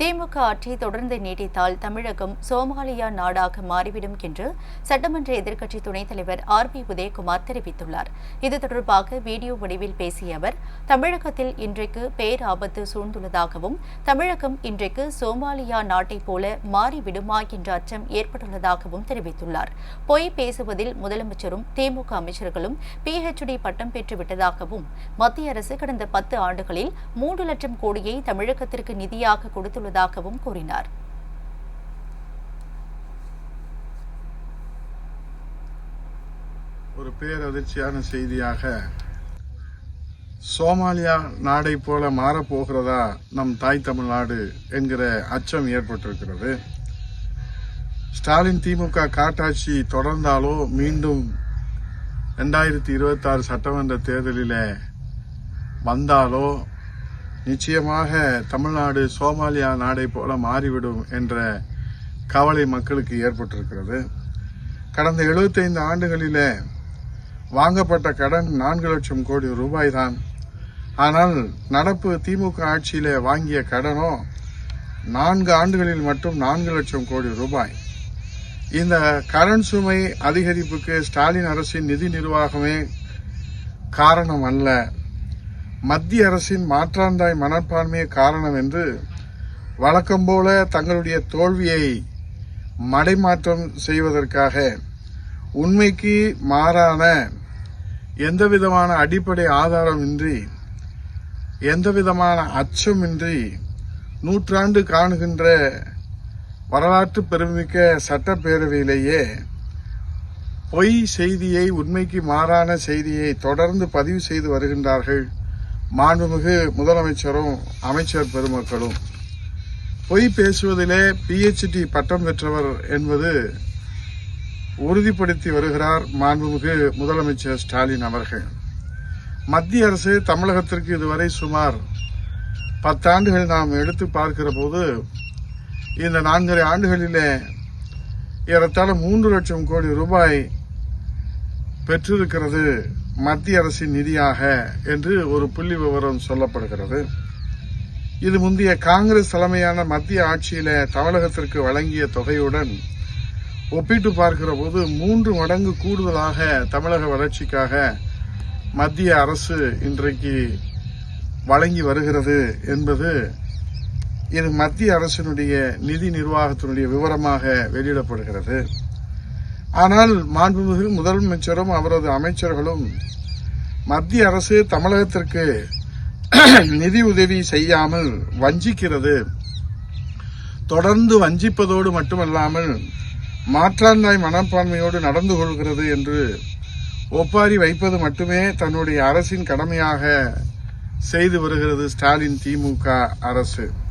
திமுக ஆட்சி தொடர்ந்து நீடித்தால் தமிழகம் சோமாலியா நாடாக மாறிவிடும் என்று சட்டமன்ற எதிர்க்கட்சி துணைத் தலைவர் ஆர் பி உதயகுமார் தெரிவித்துள்ளார். இது தொடர்பாக வீடியோ வடிவில் பேசிய அவர் தமிழகத்தில் இன்றைக்கு பேராபத்து சூழ்ந்துள்ளதாகவும் தமிழகம் இன்றைக்கு சோமாலியா நாட்டைப் போல மாறிவிடுமா என்ற அச்சம் ஏற்பட்டுள்ளதாகவும் தெரிவித்துள்ளார். பொய் பேசுவதில் முதலமைச்சரும் திமுக அமைச்சர்களும் பிஹெச்டி பட்டம் பெற்றுவிட்டதாகவும் மத்திய அரசு கடந்த பத்து ஆண்டுகளில் மூன்று லட்சம் கோடியை தமிழகத்திற்கு நிதியாக கொடுத்துள்ளது வருவதாகவும் கூறினார். ஒரு பேரதிர்ச்சியான செய்தியாக சோமாலியா நாடை போல மாறப்போகிறதா நம் தாய் தமிழ்நாடு என்கிற அச்சம் ஏற்பட்டிருக்கிறது. ஸ்டாலின் திமுக காட்டாட்சி தொடர்ந்தாலோ மீண்டும் ரெண்டாயிரத்தி இருபத்தாறு சட்டமன்ற தேர்தலில் வந்தாலோ நிச்சயமாக தமிழ்நாடு சோமாலியா நாடை போல மாறிவிடும் என்ற கவலை மக்களுக்கு ஏற்பட்டிருக்கிறது. கடந்த 75 ஆண்டுகளிலே வாங்கப்பட்ட கடன் நான்கு லட்சம் கோடி ரூபாய் தான் ஆனால் நடப்பு திமுக ஆட்சியிலே வாங்கிய கடனோ நான்கு ஆண்டுகளில் மட்டும் நான்கு லட்சம் கோடி ரூபாய். இந்த கடன் சுமை அதிகரிப்புக்கு ஸ்டாலின் அரசின் நிதி நிர்வாகமே காரணம் அல்ல. மத்திய அரசின் மாற்றாந்தாய் மனப்பான்மையே காரணம் என்று வழக்கம் போல தங்களுடைய தோல்வியை மடைமாற்றம் செய்வதற்காக உண்மைக்கு மாறான எந்தவிதமான அடிப்படை ஆதாரமின்றி எந்தவிதமான அச்சமின்றி நூற்றாண்டு காணுகின்ற வரலாற்று பெருமிக்க சட்டப்பேரவையிலேயே பொய் செய்தியை உண்மைக்கு மாறான செய்தியை தொடர்ந்து பதிவு செய்து வருகின்றார்கள். மாண்புமிகு முதலமைச்சரும் அமைச்சர் பெருமக்களும் பொய் பேசுவதிலே பிஹெச்டி பட்டம் பெற்றவர் என்பது உறுதிப்படுத்தி வருகிறார் மாண்புமிகு முதலமைச்சர் ஸ்டாலின் அவர்கள். மத்திய அரசு தமிழகத்திற்கு இதுவரை சுமார் பத்தாண்டுகள் நாம் எடுத்து பார்க்கிற போது இந்த நான்கரை ஆண்டுகளிலே ஏறத்தாழ மூன்று லட்சம் கோடி ரூபாய் பெற்றிருக்கிறது மத்திய அரசின் நிதியாக என்று ஒரு புள்ளி விவரம் சொல்லப்படுகிறது. இது முந்தைய காங்கிரஸ் தலைமையான மத்திய ஆட்சியில தமிழகத்திற்கு வழங்கிய தொகையுடன் ஒப்பிட்டு பார்க்கிற போது மூன்று மடங்கு கூடுதலாக தமிழக வளர்ச்சிக்காக மத்திய அரசு இன்றைக்கு வழங்கி வருகிறது என்பது இது மத்திய அரசினுடைய நிதி நிர்வாகத்தினுடைய விவரமாக வெளியிடப்படுகிறது. ஆனால் மாண்புமிகு முதலமைச்சரும் அவரது அமைச்சர்களும் மத்திய அரசு தமிழகத்திற்கு நிதி உதவி செய்யாமல் வஞ்சிக்கிறது. தொடர்ந்து வஞ்சிப்பதோடு மட்டுமல்லாமல் மாற்றாந்தாய் மனப்பான்மையோடு நடந்து கொள்கிறது என்று ஒப்பாரி வைப்பது மட்டுமே தன்னுடைய அரசின் கடமையாக செய்து வருகிறது ஸ்டாலின் திமுக அரசு.